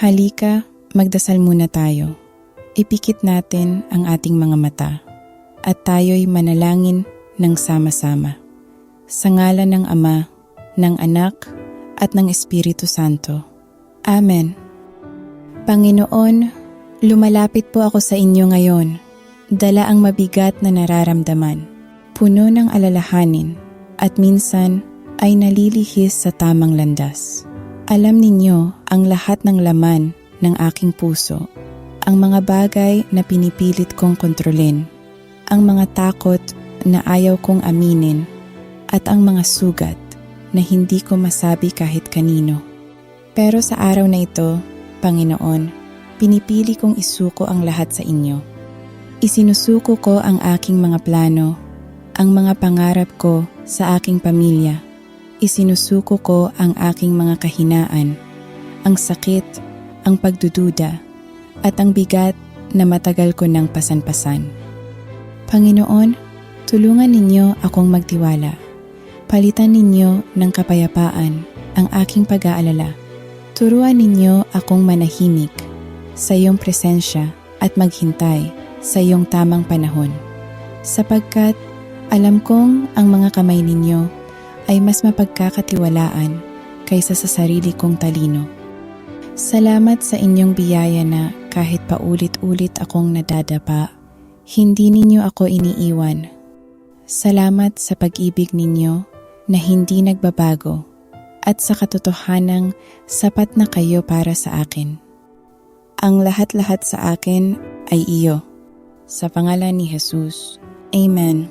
Halika, magdasal muna tayo. Ipikit natin ang ating mga mata at tayo'y manalangin ng sama-sama. Sa ngalan ng Ama, ng Anak, at ng Espiritu Santo. Amen. Panginoon, lumalapit po ako sa inyo ngayon. Dala ang mabigat na nararamdaman, puno ng alalahanin, at minsan ay nalilihis sa tamang landas. Alam ninyo ang lahat ng laman ng aking puso, ang mga bagay na pinipilit kong kontrolin, ang mga takot na ayaw kong aminin, at ang mga sugat na hindi ko masabi kahit kanino. Pero sa araw na ito, Panginoon, pinipili kong isuko ang lahat sa inyo. Isinusuko ko ang aking mga plano, ang mga pangarap ko sa aking pamilya. Isinusuko ko ang aking mga kahinaan, ang sakit, ang pagdududa, at ang bigat na matagal ko nang pasan-pasan. Panginoon, tulungan ninyo akong magtiwala. Palitan ninyo ng kapayapaan ang aking pag-aalala. Turuan ninyo akong manahimik sa iyong presensya at maghintay sa iyong tamang panahon. Sapagkat alam kong ang mga kamay ninyo ay mas mapagkakatiwalaan kaysa sa sarili kong talino. Salamat sa inyong biyaya na kahit paulit-ulit akong nadadapa, hindi ninyo ako iniiwan. Salamat sa pag-ibig ninyo na hindi nagbabago at sa katotohanang sapat na kayo para sa akin. Ang lahat-lahat sa akin ay iyo. Sa pangalan ni Jesus. Amen.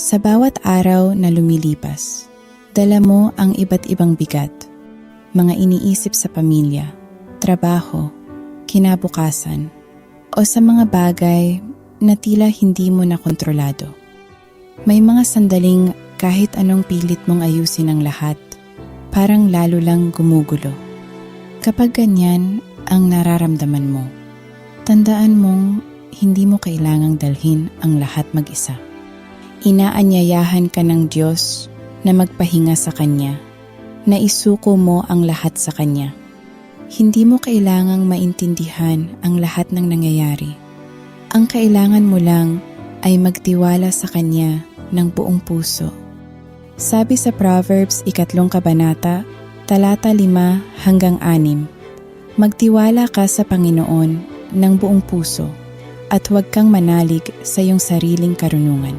Sa bawat araw na lumilipas, dala mo ang iba't ibang bigat, mga iniisip sa pamilya, trabaho, kinabukasan, o sa mga bagay na tila hindi mo na kontrolado. May mga sandaling kahit anong pilit mong ayusin ang lahat, parang lalo lang gumugulo. Kapag ganyan ang nararamdaman mo, tandaan mong hindi mo kailangang dalhin ang lahat mag-isa. Inaanyayahan ka ng Diyos na magpahinga sa Kanya, na isuko mo ang lahat sa Kanya. Hindi mo kailangang maintindihan ang lahat ng nangyayari. Ang kailangan mo lang ay magtiwala sa Kanya ng buong puso. Sabi sa Proverbs ikatlong kabanata, talata 5 hanggang 6, Magtiwala ka sa Panginoon ng buong puso at huwag kang manalig sa iyong sariling karunungan.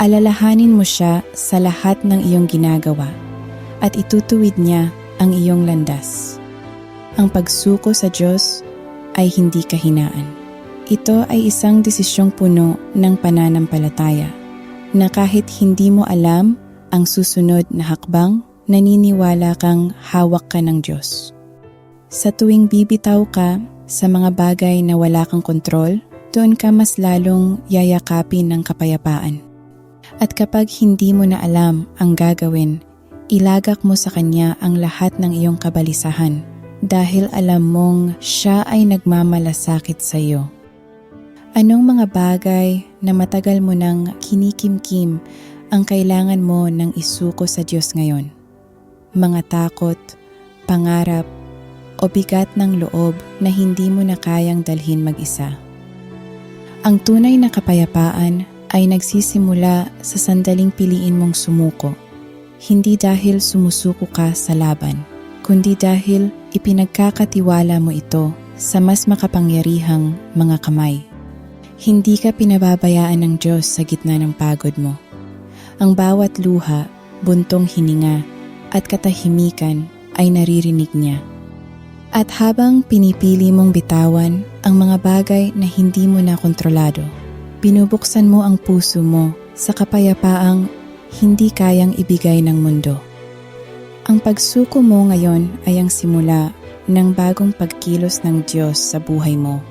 Alalahanin mo siya sa lahat ng iyong ginagawa at itutuwid niya ang iyong landas. Ang pagsuko sa Diyos ay hindi kahinaan. Ito ay isang desisyong puno ng pananampalataya na kahit hindi mo alam ang susunod na hakbang, naniniwala kang hawak ka ng Diyos. Sa tuwing bibitaw ka sa mga bagay na wala kang kontrol, doon ka mas lalong yayakapin ng kapayapaan. At kapag hindi mo na alam ang gagawin, ilagak mo sa Kanya ang lahat ng iyong kabalisahan dahil alam mong siya ay nagmamalasakit sa iyo. Anong mga bagay na matagal mo nang kinikimkim ang kailangan mo ng isuko sa Diyos ngayon? Mga takot, pangarap, o bigat ng loob na hindi mo na kayang dalhin mag-isa. Ang tunay na kapayapaan ay nagsisimula sa sandaling piliin mong sumuko. Hindi dahil sumusuko ka sa laban, kundi dahil ipinagkakatiwala mo ito sa mas makapangyarihang mga kamay. Hindi ka pinababayaan ng Diyos sa gitna ng pagod mo. Ang bawat luha, buntong hininga, at katahimikan ay naririnig niya. At habang pinipili mong bitawan ang mga bagay na hindi mo na kontrolado, binubuksan mo ang puso mo sa kapayapaang hindi kayang ibigay ng mundo. Ang pagsuko mo ngayon ay ang simula ng bagong pagkilos ng Diyos sa buhay mo.